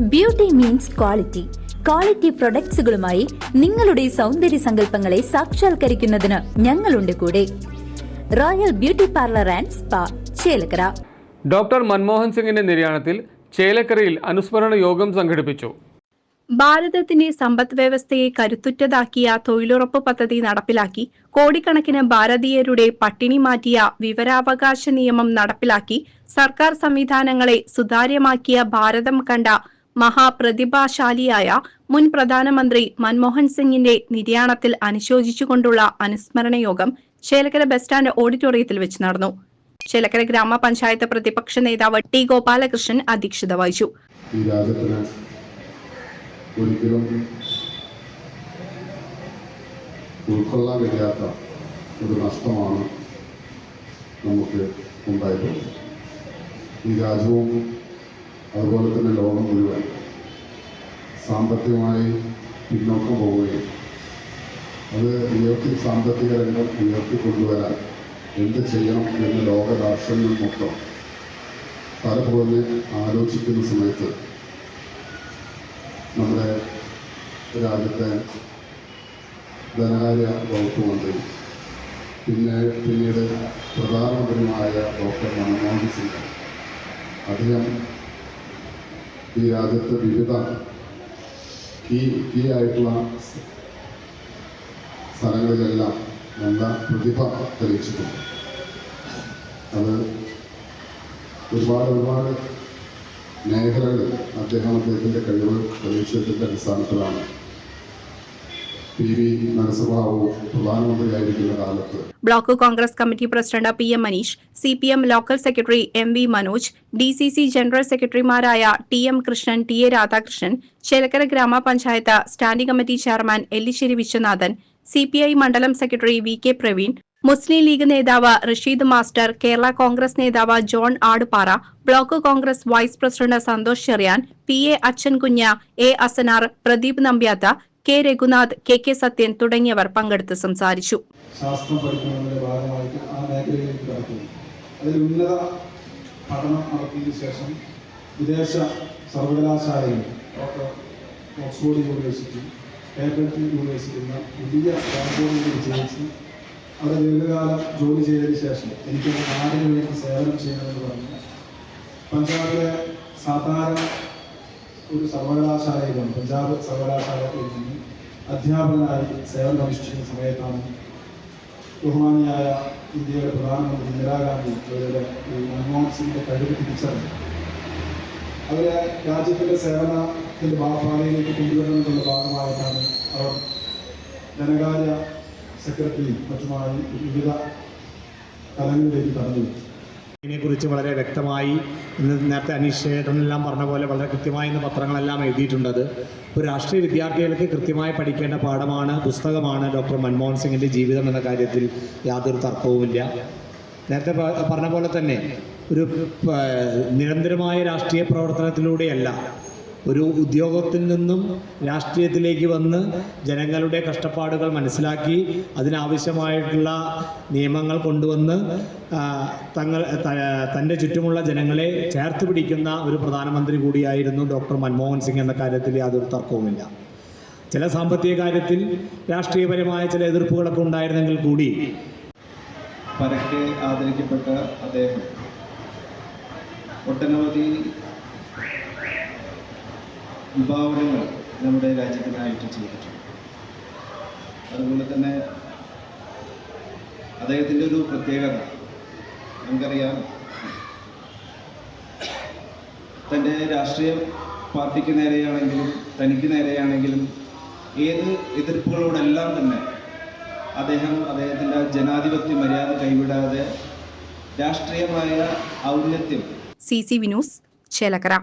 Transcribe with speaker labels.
Speaker 1: Beauty means quality quality പ്രൊഡക്ട്സുകളുമായി നിങ്ങളുടെ സൗന്ദര്യ സങ്കല്പങ്ങളെ സാക്ഷാത്കരിക്കുന്നതിന് ഞങ്ങളുണ്ട് കൂടെ. Royal beauty parlour and spa Chelakkara.
Speaker 2: Doctor Manmohan സിംഗിന്റെ നിര്യാണത്തിൽ ചേലക്കരയിൽ അനുസ്മരണ യോഗം സംഘടിപ്പിച്ചു.
Speaker 3: ഭാരതത്തിന്റെ സമ്പദ് വ്യവസ്ഥയെ കരുത്തുറ്റതാക്കിയ തൊഴിലുറപ്പ് പദ്ധതി നടപ്പിലാക്കി കോടിക്കണക്കിന് ഭാരതീയരുടെ പട്ടിണി മാറ്റിയ വിവരാവകാശ നിയമം നടപ്പിലാക്കി സർക്കാർ സംവിധാനങ്ങളെ സുതാര്യമാക്കിയ ഭാരതം കണ്ട മഹാപ്രതിഭാശാലിയായ മുൻ പ്രധാനമന്ത്രി മൻമോഹൻ സിംഗിന്റെ നിര്യാണത്തിൽ അനുശോചിച്ചുകൊണ്ടുള്ള അനുസ്മരണ യോഗം ചേലക്കര ബസ് സ്റ്റാൻഡ് ഓഡിറ്റോറിയത്തിൽ വെച്ച് നടന്നു. ചേലക്കര ഗ്രാമപഞ്ചായത്ത് പ്രതിപക്ഷ നേതാവ് ടി ഗോപാലകൃഷ്ണൻ അധ്യക്ഷത വഹിച്ചു.
Speaker 4: ഒരു നമുക്ക് ഉണ്ടായിട്ടുള്ളത് ഈ രാജ്യവും അതുപോലെ തന്നെ ലോകം മുഴുവൻ സാമ്പത്തികമായി പിന്നോക്കം പോവുകയും അത് ഉയർത്തി സാമ്പത്തിക രംഗം ഉയർത്തിക്കൊണ്ടുവരാൻ എന്ത് ചെയ്യണം എന്ന് ലോക രാഷ്ട്രങ്ങൾ മൊത്തം പലപോലെ ആലോചിക്കുന്ന സമയത്ത് നമ്മുടെ രാജ്യത്തെ ധനകാര്യ വകുപ്പ് മന്ത്രി പിന്നെ പിന്നീട് പ്രധാനമന്ത്രിയുമായ ഡോക്ടർ മൻമോഹൻ സിംഗ്. അദ്ദേഹം ഈ രാജ്യത്ത് വിവിധ കീ കീ ആയിട്ടുള്ള സ്ഥലങ്ങളിലെല്ലാം നല്ല പ്രതിഭ തെളിയിച്ചിട്ടുണ്ട് അത് ഒരുപാട് ഒരുപാട് മേഖലകളിൽ അദ്ദേഹം അദ്ദേഹത്തിന്റെ കഴിവ് തെളിയിച്ചതിന്റെ അടിസ്ഥാനത്തിലാണ് കാലത്ത്.
Speaker 3: Block Congress committee president P M Manish C P M local secretary M V Manoj D C C general സെക്രട്ടറിമാരായ T M Krishnan T A Radhakrishnan Chelakkara gramapanchayat standing committee chairman Ellissery Viswanathan C P I മണ്ഡലം secretary V K Praveen Muslim League നേതാവ് Rasheed master Kerala Congress നേതാവ് John Adupara block Congress vice president Santhosh Cherian P A Achankunju A Asanar Pradeep Nambiath K. Raghunath K. K. Sathyan തുടങ്ങിയവർ പങ്കെടുത്ത് സംസാരിച്ചു.
Speaker 5: ആ മേഖലയിലേക്ക് വിദേശ സർവകലാശാലയിൽ ഡോക്ടർ ഓക്സ്ഫോർഡ് യൂണിവേഴ്സിറ്റി യൂണിവേഴ്സിറ്റി എന്ന പുതിയ റാങ്കോടുകൂടി വിജയിച്ച് അവിടെ ദീർഘകാലം ജോലി ചെയ്തതിന് ശേഷം എനിക്ക് നാടിന് വേണ്ടി സേവനം ചെയ്യണമെന്ന് പറഞ്ഞു പഞ്ചാബിലെ സാധാരണ ഒരു സർവകലാശാലയിലാണ്. പഞ്ചാബ് സർവകലാശാലയിൽ നിന്ന് അധ്യാപകനായി സേവനം അനുഷ്ഠിക്കുന്ന സമയത്താണ് ബഹുമാനിയായ ഇന്ത്യയുടെ പ്രധാനമന്ത്രി ഇന്ദിരാഗാന്ധി അവരുടെ ഈ മൻമോഹൻ സിംഗിന്റെ കഴിവ് തിരിച്ചറിഞ്ഞു അവരെ രാജ്യത്തിന്റെ സേവനത്തിന്റെ ഭാഗപാതയിലേക്ക് കൊണ്ടുവരുന്നതിനുള്ള ഭാഗമായിട്ടാണ് അവർ ധനകാര്യ സെക്രട്ടറിയും മറ്റുമായി വിവിധ തലങ്ങളിലേക്ക് കടന്നു
Speaker 6: ഇതിനെക്കുറിച്ച് വളരെ വ്യക്തമായി ഇന്ന് നേരത്തെ അനീഷേട്ടനെല്ലാം പറഞ്ഞ പോലെ വളരെ കൃത്യമായി ഇന്ന് പത്രങ്ങളെല്ലാം എഴുതിയിട്ടുണ്ടത്. ഒരു രാഷ്ട്രീയ വിദ്യാർത്ഥികൾക്ക് കൃത്യമായി പഠിക്കേണ്ട പാഠമാണ് പുസ്തകമാണ് ഡോക്ടർ മൻമോഹൻ സിംഗിന്റെ ജീവിതം എന്ന കാര്യത്തിൽ യാതൊരു തർക്കവുമില്ല. നേരത്തെ പറഞ്ഞ പോലെ തന്നെ ഒരു നിരന്തരമായ രാഷ്ട്രീയ പ്രവർത്തനത്തിലൂടെയല്ല ഒരു ഉദ്യോഗത്തിൽ നിന്നും രാഷ്ട്രീയത്തിലേക്ക് വന്ന് ജനങ്ങളുടെ കഷ്ടപ്പാടുകൾ മനസ്സിലാക്കി അതിനാവശ്യമായിട്ടുള്ള നിയമങ്ങൾ കൊണ്ടുവന്ന് തങ്ങൾ തന്റെ ചുറ്റുമുള്ള ജനങ്ങളെ ചേർത്ത് പിടിക്കുന്ന ഒരു പ്രധാനമന്ത്രി കൂടിയായിരുന്നു ഡോക്ടർ മൻമോഹൻ സിംഗ് എന്ന കാര്യത്തിൽ യാതൊരു തർക്കവുമില്ല. ചില സാമ്പത്തിക കാര്യത്തിൽ രാഷ്ട്രീയപരമായ ചില എതിർപ്പുകളൊക്കെ ഉണ്ടായിരുന്നെങ്കിൽ കൂടി
Speaker 7: പരക്കെ ആദരിക്കപ്പെട്ട അദ്ദേഹം. ഒട്ടനവധി വിഭാവനങ്ങൾ നമ്മുടെ രാജ്യത്തിനായിട്ട് ചെയ്തിട്ടുണ്ട്. അതുപോലെ തന്നെ അദ്ദേഹത്തിന്റെ ഒരു പ്രത്യേകത നമുക്കറിയാം. തന്റെ രാഷ്ട്രീയ പാർട്ടിക്ക് നേരെയാണെങ്കിലും തനിക്ക് നേരെയാണെങ്കിലും ഏത് എതിർപ്പുകളോടെല്ലാം തന്നെ അദ്ദേഹം അദ്ദേഹത്തിന്റെ ജനാധിപത്യ മര്യാദ കൈവിടാതെ രാഷ്ട്രീയമായ ഔന്നത്യം.
Speaker 3: C C Vinoos Chelakkara.